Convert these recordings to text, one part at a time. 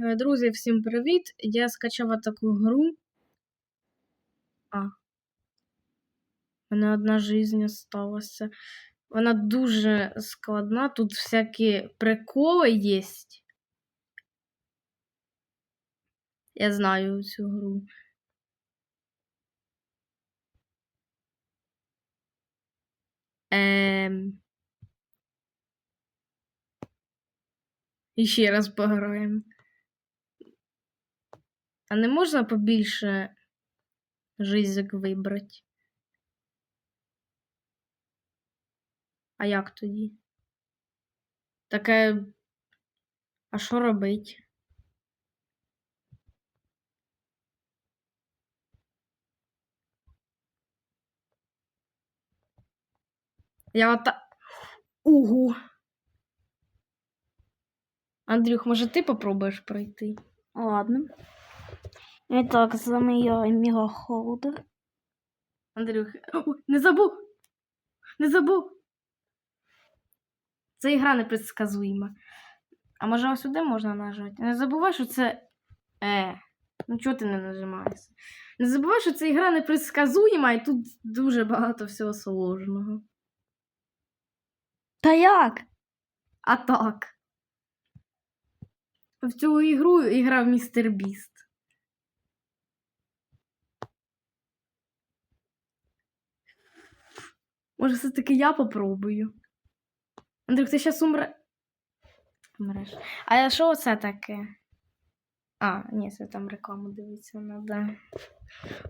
Е, Друзі, всім привіт! Я скачала таку гру. А. У мене одна жизнь осталася. Вона дуже складна. Тут всякі приколи є. Я знаю цю гру. Ем... І ще раз пограємо. А не можна побільше жизок вибрати? А як тоді? Таке. А що робить? Я ота. Угу. Андрюх, може ти попробуєш пройти? Ладно. Итак, з вами я Міга Холдер. Андрюх. О, не забув! Не забув! Це ігра непредсказуєма. А може ось сюди можна нажати? Не забувай, що це. Е. Ну чого ти не нажимаєшся? Не забувай, що це ігра непредсказуєма, і тут дуже багато всього сложного. Та як? А так. В цю ігру іграв містер Біст. Може, все-таки я попробую. Андрюх, ти зараз умре. Умреш. А що це таке? А, ні, це там рекламу дивитися треба.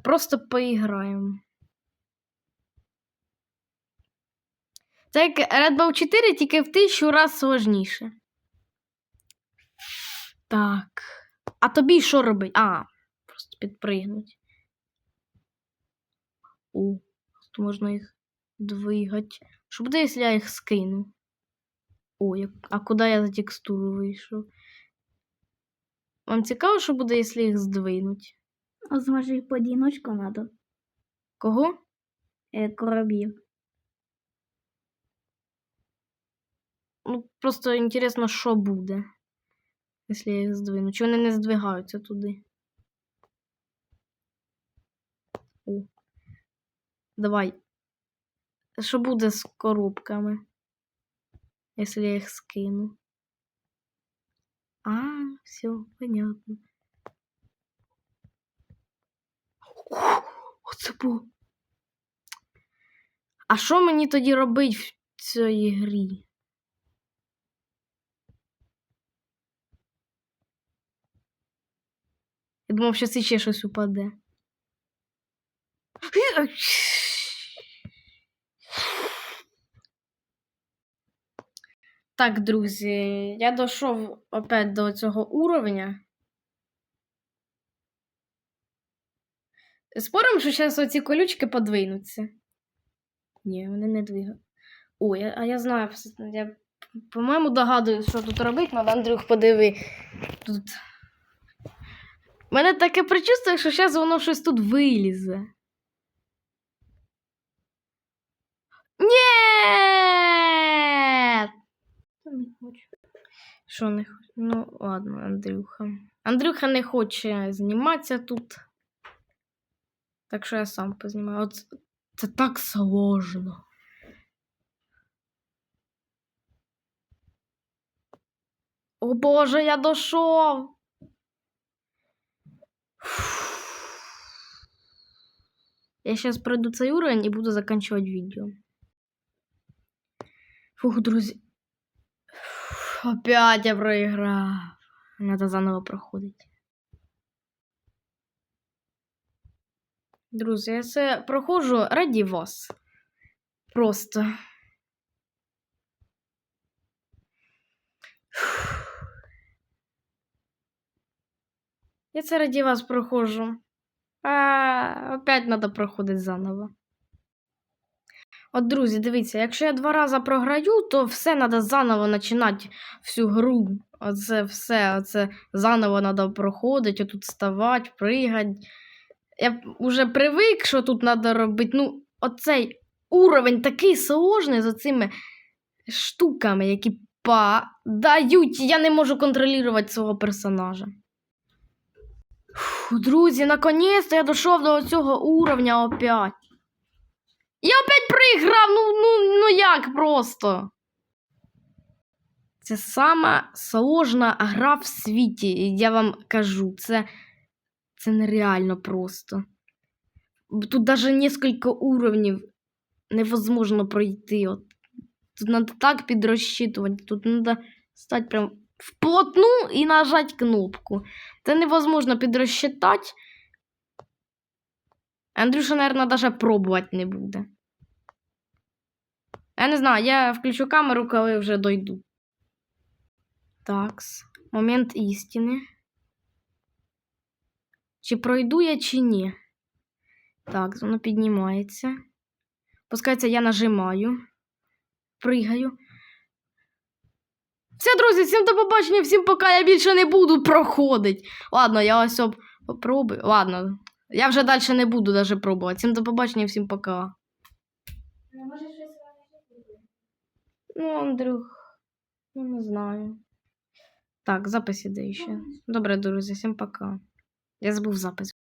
Просто поіграємо. Це як Red Bull 4, тільки в тисячу раз сложніше. Так. А тобі що робить? А, просто підпригнуть. О, тут можна їх двигати. Що буде, якщо я їх скину? О, як... а куди я за текстуру вийшов? Вам цікаво, що буде, якщо їх здвинуть? А зможе їх поодіночку надо. Кого? Е, коробів. Ну, просто інтересно, що буде, якщо я їх здвину. Чи вони не здвигаються туди? О. Давай. Що буде з коробками? Якщо я їх скину? А, все, понятно. Оце було. А що мені тоді робить в цій грі? Я думав, що це ще щось упаде. Так, друзі, я дійшов опять до цього уровня. Спорим, що зараз оці колючки подвинуться. Ні, вони не двигають. О, я, а я знаю, я, по-моєму, догадуюсь, що тут робити, надо Андрюх, подиви. Тут. Мене таке причувство, що зараз воно щось тут вилізе. Ні! Не хочу. Що не хоче? Ну, ладно, Андрюха. Андрюха не хоче зніматися тут. Так що я сам познімаю. От це так сложно. О Боже, я дошов. Я сейчас пройду цей уровень і буду заканчивать відео. Фух, друзі. Опять я проіграв. Надо заново проходити. Друзі, я це проходжу раді вас. Просто. Я це раді вас проходжу. А опять треба проходити заново. От, друзі, дивіться, якщо я два рази програю, то все треба заново починати всю гру. Оце все, оце заново треба проходити, отут вставати, пригати. Я вже привик, що тут треба робити. Ну, оцей уровень такий сложний з оцими штуками, які попадають. Я не можу контролювати свого персонажа. Фу, друзі, наконець-то я дійшов до цього уровня опять. Я проіграв, ну, ну, ну як просто. Це сама сложна гра в світі, я вам кажу. Це, це нереально просто. Тут даже несколько уровнів невозможно пройти. От. Тут надо так підрозчитувати. Тут надо стати прям вплотну і нажати кнопку. Це невозможно підрозчитати. Андрюша, наверное, даже пробувати не буде. Я не знаю, я включу камеру, коли вже дойду. Такс. Момент істини. Чи пройду я, чи ні? Так, воно піднімається. Пускається, я нажимаю. Пригаю. Все, друзі, всім до побачення, всім пока я більше не буду проходити. Ладно, я ось об... попробую. Ладно, я вже далі не буду даже пробувати. Всім до побачення, всім пока. Ну, Андрюх, ну не знаю. Так, запис іде ще. Добре, друзі, всім пока. Я забув запис.